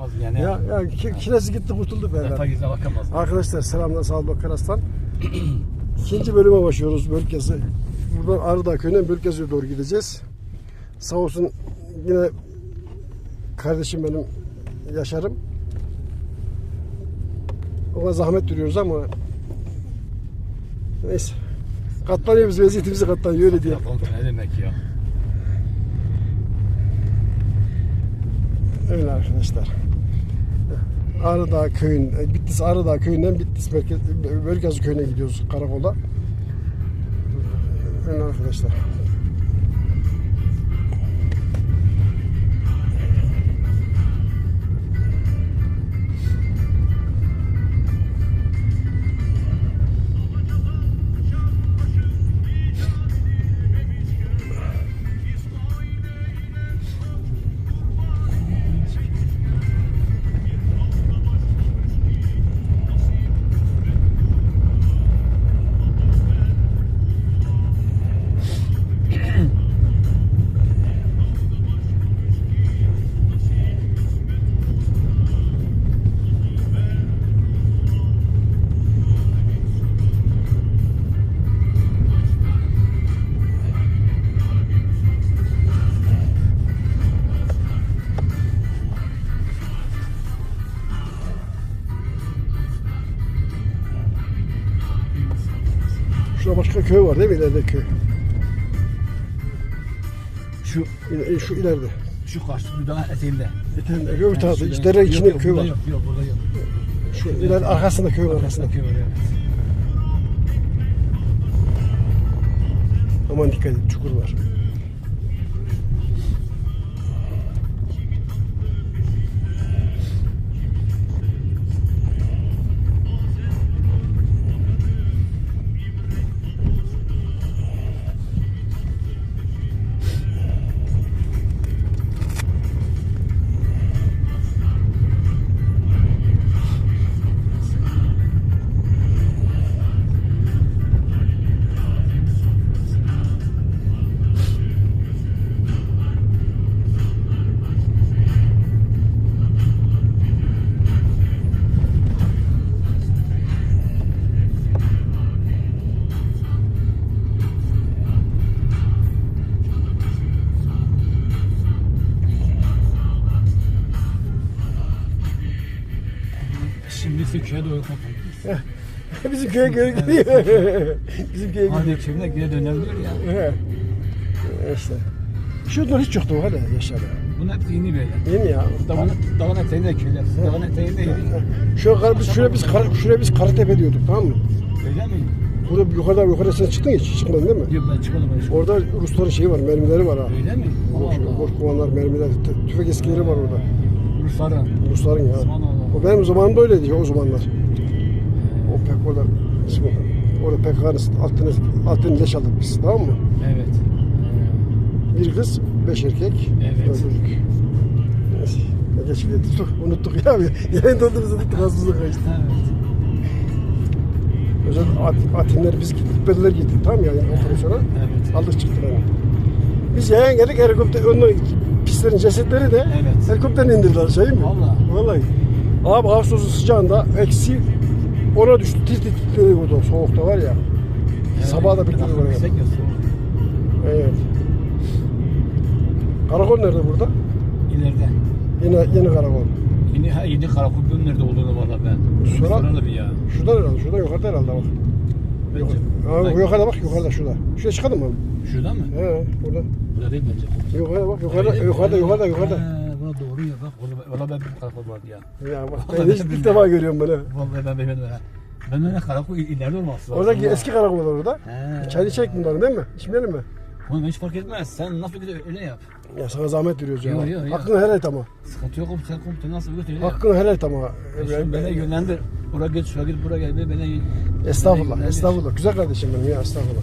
Bakmaz yani. Ya, ya ki- gitti kurtulduk Defa beyler. yüzüne bakamaz. Arkadaşlar selamlar sağ olun Karaslan. İkinci bölüme başlıyoruz Bölkezi. Buradan Arıdağ köyünden Bölkezi'ye doğru gideceğiz. Sağ olsun yine kardeşim benim Yaşar'ım. Ona zahmet duruyoruz ama neyse. Katlanıyoruz vaziyetimizi katlanıyor öyle diye. Ya ne demek ya? Öyle arkadaşlar. Arıdağ köyün, e, Bitlis Arıdağ köyünden Bitlis merkez, Bölgezi köyüne gidiyoruz karakolda. Öyle arkadaşlar. Başka köy var değil mi ileride köy? Şu il- şu ileride. Şu karşı bir daha eteğinde. Eteğinde öbür tarafta dere içinde yok, köy burada var. Yok yok burada yok. Şu ileride arkasında köy var arkasında. Arkasında köy var evet. Aman dikkat et çukur var. Şimdi Sökü'ye doğru kontrol. Bizim köye göre gidiyor. Bizim köye gidiyor. Hadi köyüne geri dönebiliyor ya. He. İşte. Şuradan hiç yoktu hala Yaşar. ya. Bunun hepsi yeni böyle. Yeni ya. Dağın, dağın eteğinde köyler. Dağın eteğinde yeri. Şu kar, biz şuraya biz kar, şuraya biz Karatepe diyorduk tamam mı? Öyle mi? Burada yukarıda yukarıda sen çıktın hiç çıkmadın değil mi? Yok ben çıkmadım. Ben çıkmadım. Orada Rusların şeyi var, mermileri var ha. Öyle mi? Boş, Allah. boş kovanlar, mermiler, tü- tüfek eskileri var orada. Rusların. Rusların ya. Allah. O benim zamanımda öyleydi ya, o zamanlar. O pek orada, şimdi orada PKK'nın altını, altını leş aldık biz tamam mı? Evet. Bir kız, beş erkek. Evet. Öldürdük. Neyse. Ne geç bir tuttuk, unuttuk ya. Yayın doldurumuzu unuttuk, aslında kaçtı. Evet. Özel at, atinler biz gittik, belliler gittik tamam ya yani operasyona. Evet. Aldık çıktılar. Yani. Biz yayan geldik helikopter, onun pislerin cesetleri de Evet. helikopterden indirdiler şey mi? Vallahi. Vallahi. Abi Ağustos'un sıcağında eksi ona düştü. Tir tir titredi burada soğukta var ya. Sabah da Biraz oraya. Evet. Karakol nerede burada? İleride. Yine yeni karakol. Yeni, ha, yeni karakulun nerede olduğunu valla ben. Sonra- Sorarlı bir ya. Şurada herhalde, şurada yukarıda herhalde bak. Bence. ha, yukarıda bak, yukarıda şurada. Şuraya çıkalım mı? Şurada mı? He, burada. Burada değil bence. Yukarıda bak, yukarıda, yukarıda, yukarıda, yukarıda. Buna doğru ya bak. Valla, ben bir karakol vardı ya. Ya bak, ben hiç ilk defa görüyorum bunu. Vallahi ben bilmedim ha. Ben böyle karakol ileride olması lazım. Oradaki eski karakol var orada. He. Çay içecek bunları değil mi? İçmeyelim mi? Oğlum hiç fark etmez. Sen nasıl gidiyor öyle yap. Ya sana zahmet veriyoruz ya. Yok, yok, yok. Hakkını helal et ama. Sıkıntı yok oğlum sen komutan nasıl götür öyle. Hakkını helal et ama. Sen beni yönlendir. Oraya git şuraya git buraya gel. Beni Estağfurullah, estağfurullah. Güzel kardeşim benim ya, estağfurullah.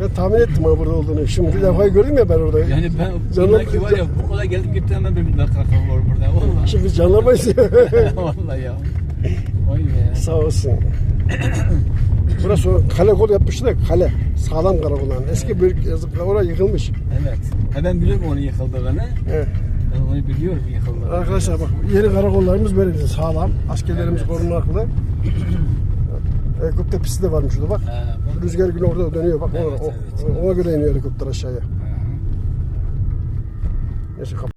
Ben tahmin ettim ha burada olduğunu. Şimdi bir defayı gördüm ya ben orada. Yani ben Canım- Canım, var ya bu kadar geldim gittim hemen bir karakol var burada. Vallahi. Şimdi canlamayız ya. Vallahi ya. Vay be. Sağ olsun. Burası o kale kol yapmışlar ya, kale. Sağlam karakolan. Eski bir orası yıkılmış. Evet. Ha ben biliyorum onun yıkıldığını. Evet. Ben onu biliyorum yıkıldı. Arkadaşlar bak yeni karakollarımız böyle bizim sağlam. Askerlerimiz Evet. korunaklı. Helikopter pisti de varmış şurada bak. Bak. Rüzgar günü orada dönüyor bak. Evet, ona, o- evet. ona göre iniyor helikopter aşağıya. Neyse